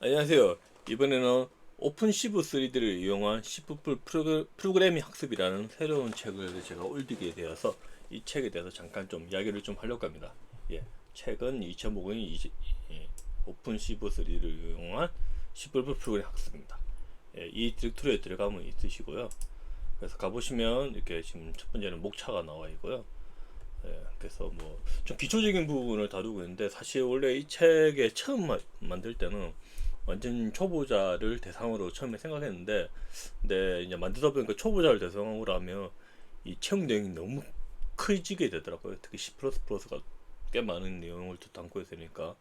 안녕하세요. 이번에는 오픈시브 3D를 이용한 시프풀 프로그래밍 학습이라는 새로운 책을 제가 올리게 되어서 이 책에 대해서 잠깐 좀 이야기를 좀 하려고 합니다. 예, 책은 2050년 예, 오픈시브 3D를 이용한 시프풀 프로그래밍 학습입니다. 예, 이 디렉토리에 들어가면 있으시고요. 그래서 가보시면 이렇게 지금 첫 번째는 목차가 나와 있고요. 예, 그래서 뭐 좀 기초적인 부분을 다루고 있는데 사실 원래 이 책에 처음 마- 만들 때는 완전 초보자를 대상으로 처음에 생각했는데 근데 이제 만들다 보니까 초보자를 대상으로 하면 이 채용 내용이 너무 커지게 되더라고요. 특히 C++가 꽤 많은 내용을 또 담고 있으니까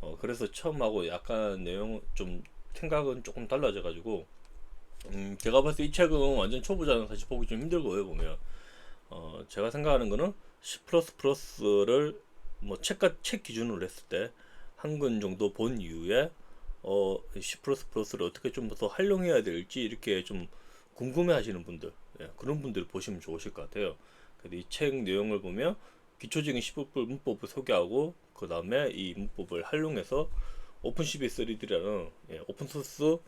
어 그래서 처음하고 약간 내용 좀 생각은 조금 달라져 가지고 음 제가 봤을 때 이 책은 완전 초보자는 사실 보기 좀 힘들고요 보면 어 제가 생각하는 거는 C++를 뭐 책과 책 기준으로 했을 때 한 권 정도 본 이후에 어 C++를 어떻게 좀 더 활용해야 될지 이렇게 좀 궁금해 하시는 분들 예, 그런 분들 보시면 좋으실 것 같아요. 근데 이 책 내용을 보면 기초적인 C++ 문법을 소개하고 그 다음에 이 문법을 활용해서 오픈CV 3D라는 예, 오픈소스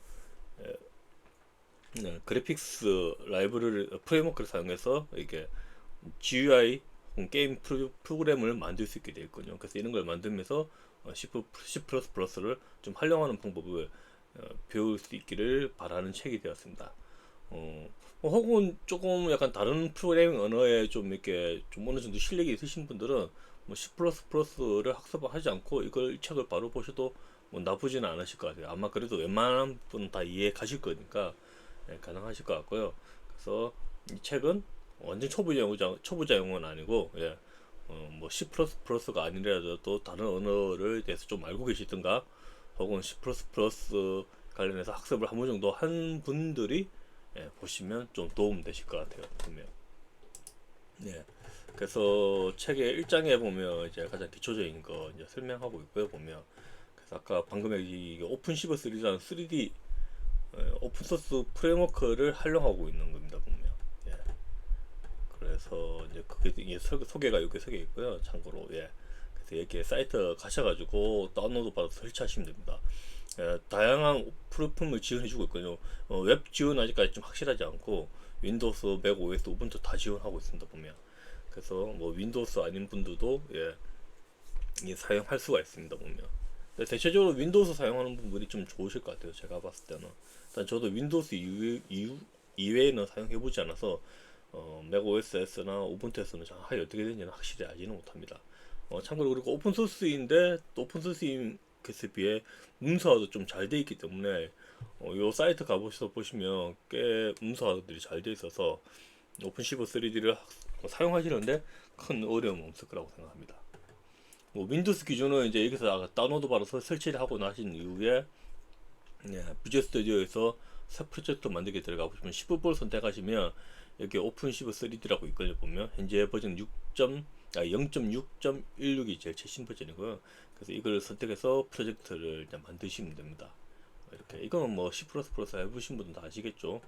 네, 그래픽스 라이브러리 프레임워크를 사용해서 이게 GUI 게임 프로, 프로그램을 만들 수 있게 되어 있거든요. 그래서 이런 걸 만들면서 어, C++, C++를 좀 활용하는 방법을 어, 배울 수 있기를 바라는 책이 되었습니다. 어, 뭐 혹은 조금 약간 다른 프로그래밍 언어에 좀 이렇게 좀 어느 정도 실력이 있으신 분들은 뭐 C++를 학습을 하지 않고 이걸 이 책을 바로 보셔도 뭐 나쁘지는 않으실 것 같아요. 아마 그래도 웬만한 분은 다 이해 가실 거니까 예, 가능하실 것 같고요. 그래서 이 책은 완전 초보자 용어 초보자 용어는 아니고 예. 어, 뭐 C++가 아니라도 다른 언어를 대해서 좀 알고 계시든가 혹은 C++ 관련해서 학습을 한 번 정도 한 분들이 예, 보시면 좀 도움 되실 것 같아요. 보면. 네. 그래서 책의 1장에 보면 이제 가장 기초적인 거 이제 설명하고 있고요. 보면. 그래서 아까 방금 여기 오픈시브 3라는 3D 예, 오픈소스 프레임워크를 활용하고 있는. 예. 그래서 이제 그게 이게 소, 소개가 여기 소개 있고요. 참고로 예. 그래서 이렇게 사이트 가셔가지고 다운로드 받아서 설치하시면 됩니다. 예, 다양한 플랫폼을 지원해주고 있거든요. 어, 웹 지원 아직까지 좀 확실하지 않고 윈도우스, 맥 OS, 우분투 다 지원하고 있습니다. 보면 그래서 뭐 윈도우스 아닌 분들도 예, 이 사용할 수가 있습니다. 보면 근데 대체적으로 윈도우스 사용하는 분들이 좀 좋으실 것 같아요. 제가 봤을 때는 일단 저도 윈도우스 이외, 이후, 이외에는 사용해보지 않아서 어, 맥 OS나 우분투에서는 정확하게 어떻게 되는지는 확실히 알지는 못합니다. 어, 참고로 그리고 오픈 소스인데 또 오픈 소스인 것에 비해 문서화도 좀 잘 돼 있기 때문에 어, 요 사이트 가보셔서 보시면 꽤 문서화들이 잘 돼 있어서 오픈시브 3D를 사용하시는데 큰 어려움 없을 거라고 생각합니다. 뭐 윈도우스 기준은 이제 여기서 다운로드 받아서 설치를 하고 나신 이후에 예, 뷰제 스튜디오에서 새 프로젝트 만들게 들어가 보시면 15볼 선택하시면 여기 오픈시브 3D라고 있거든요 보면 현재 버전 6. 아, 0.6.16이 제일 최신 버전이고요. 그래서 이걸 선택해서 프로젝트를 만드시면 됩니다. 이렇게 이거는 뭐 C++ 해보신 분들 다 아시겠죠.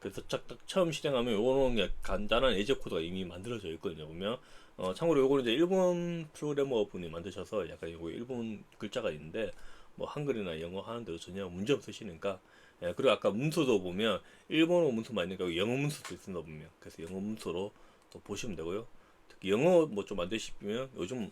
그래서 딱, 딱 처음 실행하면 요거는 간단한 예제 코드가 이미 만들어져 있거든요. 보면 어, 참고로 요거는 이제 일본 프로그래머 분이 만드셔서 약간 요거 일본 글자가 있는데 뭐 한글이나 영어 하는데도 전혀 문제 없으시니까 예, 그리고 아까 문서도 보면 일본어 문서만 있는 게 영어 문서도 있습니다 보면 그래서 영어 문서로 또 보시면 되고요. 특히 영어 뭐좀 만드시면 요즘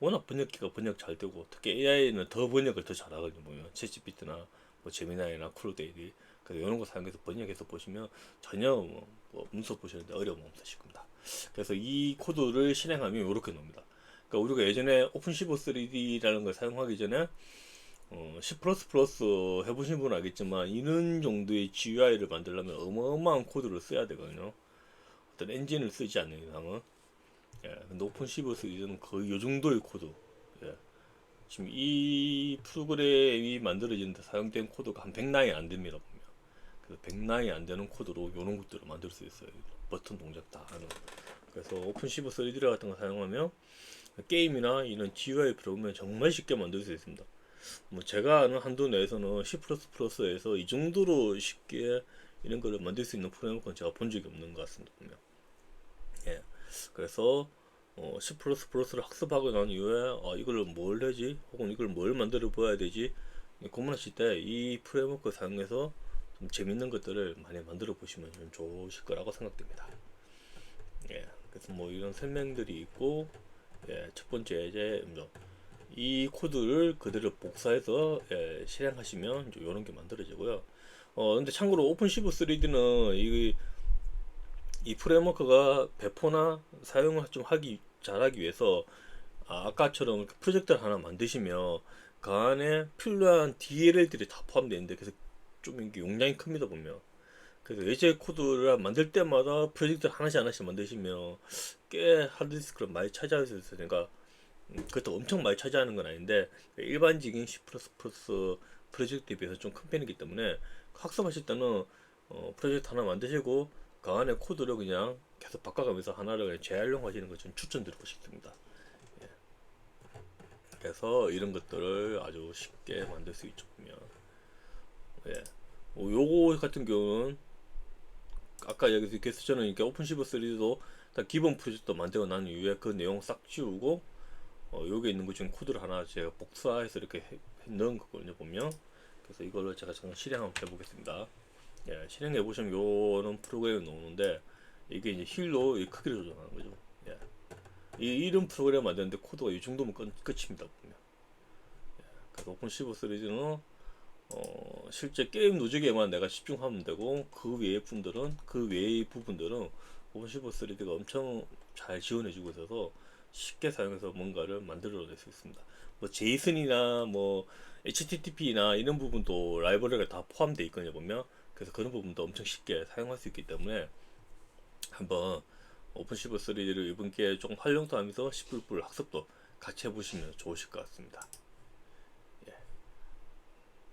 워낙 번역기가 번역 잘 되고 특히 AI는 더 번역을 더 잘하거든요 보면 챗GPT나 뭐 제미나이나 쿨데이리 그래서 이런 거 사용해서 번역해서 보시면 전혀 뭐, 뭐 문서 보시는데 어려움 없으실 겁니다. 그래서 이 코드를 실행하면 이렇게 나옵니다. 그러니까 우리가 예전에 오픈시브 3D라는 걸 사용하기 전에 어, C++ 해보신 분은 알겠지만 이런 정도의 GUI를 만들려면 어마어마한 코드를 써야 되거든요. 어떤 엔진을 쓰지 않는 이상은. 예, 근데 오픈시브 3D는 거의 요 정도의 코드. 예. 지금 이 프로그램이 만들어지는데 사용된 코드가 한 100라인 안 됩니다 보면. 그래서 100라인 안 되는 코드로 이런 것들을 만들 수 있어요. 버튼 동작 다 하는. 그래서 오픈시브 3D 같은 거 사용하면 게임이나 이런 GUI 프로그램을 정말 쉽게 만들 수 있습니다 뭐 제가 아는 한도 내에서는 C++에서 이 정도로 쉽게 이런 거를 만들 수 있는 프레임워크는 제가 본 적이 없는 것 같습니다 보면 예. 그래서 어, C++를 학습하고 난 이후에 아, 이걸 뭘 해지? 혹은 이걸 뭘 만들어 보아야 되지? 공부하실 때 이 프레임워크 사용해서 좀 재밌는 것들을 많이 만들어 보시면 좀 좋으실 거라고 생각됩니다. 예, 그래서 뭐 이런 설명들이 있고, 예, 첫 번째 이제 뭐 이 코드를 그대로 복사해서 예, 실행하시면 이런 게 만들어지고요. 어, 근데 참고로 오픈시브 3D는 이, 이 프레임워크가 배포나 사용을 좀 하기 잘하기 위해서 아, 아까처럼 프로젝트를 하나 만드시면 그 안에 필요한 DLL들이 다 포함되어 있는데 그래서 좀 이게 용량이 큽니다 보면 그래서 예제 코드를 만들 때마다 프로젝트를 하나씩 하나씩 만드시면 꽤 하드디스크를 많이 차지할 수 있으니까 음, 그것도 엄청 많이 차지하는 건 아닌데 일반적인 C++ 프로젝트에 비해서 좀 큰 편이기 때문에 학습하실 때는 어, 프로젝트 하나 만드시고 그 안에 코드를 그냥 계속 바꿔가면서 하나를 재활용하시는 걸좀 추천드리고 싶습니다. 예. 그래서 이런 것들을 아주 쉽게 만들 수 있죠 보면 예. 뭐 요거 같은 경우는 아까 여기서 저는 이렇게 오픈시브 3도 기본 프로젝트 만들고 난 이후에 그 내용 싹 지우고 어, 여기 있는 것 중에 코드를 하나 제가 복사해서 이렇게 해, 넣은 거거든요 보면. 그래서 이걸로 제가 잠깐 실행 한번 해보겠습니다. 예, 실행해 보시면 요런 프로그램이 나오는데 이게 이제 힐로 이 크기를 조정하는 거죠. 예. 이 이름 프로그램 만드는데 코드가 이 정도면 끝, 끝입니다 보면. 예, 그래서 오픈시브 3D는 어, 실제 게임 로직에만 내가 집중하면 되고 그 외의 분들은 그 외의 부분들은 오픈시브 3D가 엄청 잘 지원해주고 있어서 쉽게 사용해서 뭔가를 만들어낼 수 있습니다. 뭐 제이슨이나 뭐 HTTP나 이런 부분도 라이브러리가 다 포함되어 있거든요 보면 그래서 그런 부분도 엄청 쉽게 사용할 수 있기 때문에 한번 오픈시브 3D를 이번 기회에 조금 활용도 하면서 10불불 학습도 같이 해보시면 좋으실 것 같습니다. 예.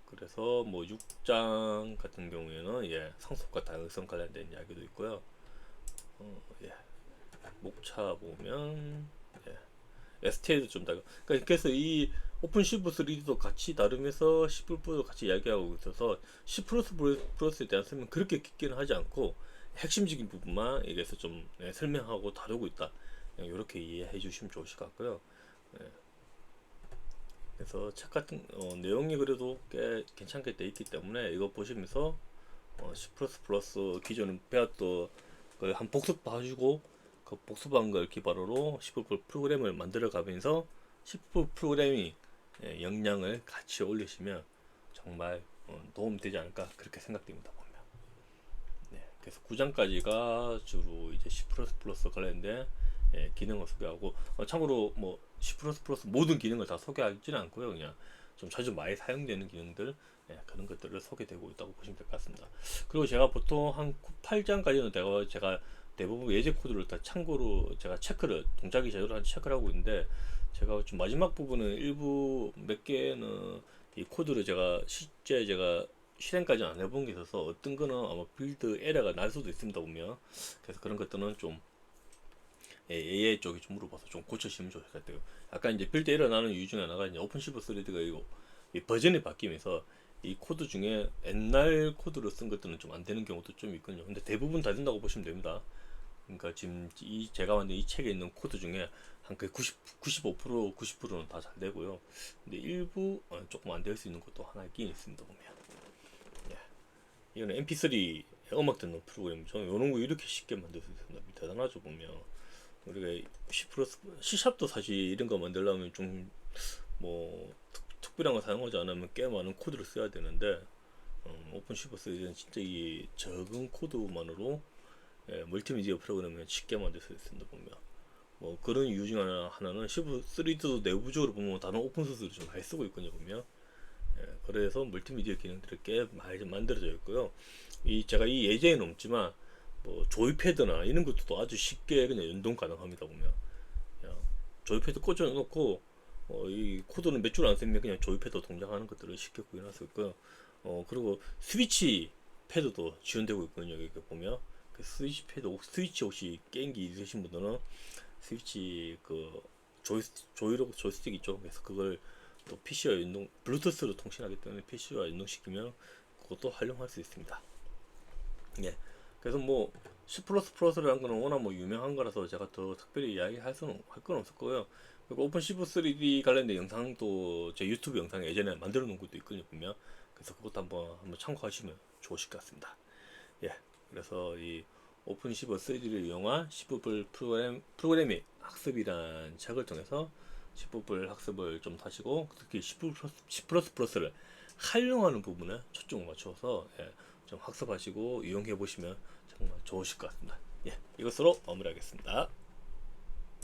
그래서 뭐 6장 같은 경우에는 예, 상속과 다양성 관련된 이야기도 있고요. 어, 예. 목차 보면 STL도 좀 다르고. 그러니까 그래서 이 오픈 시브 3D도 같이 다루면서 C++도 같이 이야기하고 있어서 C++ 플러스에 대한 설명 그렇게 깊게는 하지 않고 핵심적인 부분만 여기서 좀 네, 설명하고 다루고 있다. 이렇게 이해해 주시면 좋으실 것 같고요. 네. 그래서 책 같은 어, 내용이 그래도 꽤 괜찮게 돼 있기 때문에 이거 보시면서 어, C++ 기존에 배웠던 걸한 복습 봐주고 그 복수한 걸 기반으로 10% 프로그램을 만들어 가면서 10% 프로그램이 예, 역량을 같이 올리시면 정말 어, 도움이 되지 않을까 그렇게 생각됩니다 보면. 네, 그래서 9장까지가 주로 이제 C++ 관련된 예, 기능을 소개하고 어, 참고로 뭐 C++ 모든 기능을 다 소개하지는 않고요. 그냥 좀 자주 많이 사용되는 기능들 예, 그런 것들을 소개되고 있다고 보시면 될 것 같습니다. 그리고 제가 보통 한 8장까지는 제가, 제가 대부분 예제 코드를 다 참고로 제가 체크를 동작이 제대로 한 체크를 하고 있는데 제가 좀 마지막 부분은 일부 몇 개는 이 코드를 제가 실제 제가 실행까지 안 해본 게 있어서 어떤 거는 아마 빌드 에러가 날 수도 있습니다 보면 그래서 그런 것들은 좀 AA 쪽에 좀 물어봐서 좀 고쳐주시면 좋을 것 같아요. 아까 이제 빌드 에러 나는 이유 중에 하나가 이제 오픈시브 3D가 이거 이 버전이 바뀌면서 이 코드 중에 옛날 코드로 쓴 것들은 좀 안 되는 경우도 좀 있거든요. 근데 대부분 다 된다고 보시면 됩니다. 그러니까 지금 이 제가 만든 이 책에 있는 코드 중에 한그 90, 95% 90%는 다 잘 되고요. 근데 일부 어, 조금 안 될 수 있는 것도 하나 있긴 있습니다 보면. 예. 이거는 MP3 음악 듣는 프로그램이죠. 이런 거 이렇게 쉽게 만들 수 있습니다. 대단하죠 보면. 우리가 C 플러스 C샵도 사실 이런 거 만들려면 좀 뭐 특별한 거 사용하지 않으면 꽤 많은 코드를 써야 되는데 음, 오픈 C 플러스는 진짜 이 적은 코드만으로 예, 멀티미디어 프로그램을 쉽게 만들 수 있습니다 보면. 뭐 그런 이유 중 하나, 하나는 시브 3도 내부적으로 보면 다른 오픈소스를 좀 많이 쓰고 있거든요 보면. 예, 그래서 멀티미디어 기능들이 꽤 많이 만들어져 있고요. 이 제가 이 예제에는 없지만 뭐 조이패드나 이런 것도 아주 쉽게 그냥 연동 가능합니다 보면. 조이패드 꽂아 놓고 어, 이 코드는 몇 줄 안 쓰면 그냥 조이패드 동작하는 것들을 쉽게 구현할 수 있고요. 어, 그리고 스위치 패드도 지원되고 있거든요 여기 보면 그 스위치 패드 스위치 혹시 게임기 있으신 분들은 스위치 그 조이 조이로 조이스틱 있죠. 그래서 그걸 또 PC와 연동 블루투스로 통신하기 때문에 PC와 연동시키면 그것도 활용할 수 있습니다. 예. 그래서 뭐 C++라는 거는 워낙 뭐 유명한 거라서 제가 더 특별히 이야기할 수는 할 건 없을 거예요. 그리고 오픈 C 3D 관련된 영상도 제 유튜브 영상에 예전에 만들어 놓은 것도 있거든요 보면 그래서 그것도 한번 한번 참고하시면 좋으실 것 같습니다. 예, 그래서 이 오픈 C 3D를 이용한 C 프로그램 프로그래밍 학습이란 책을 통해서 C 학습을 좀 하시고 특히 C 플러스를 활용하는 부분에 초점을 맞춰서 예, 좀 학습하시고 이용해 보시면 정말 좋으실 것 같습니다. 예, 이것으로 마무리하겠습니다.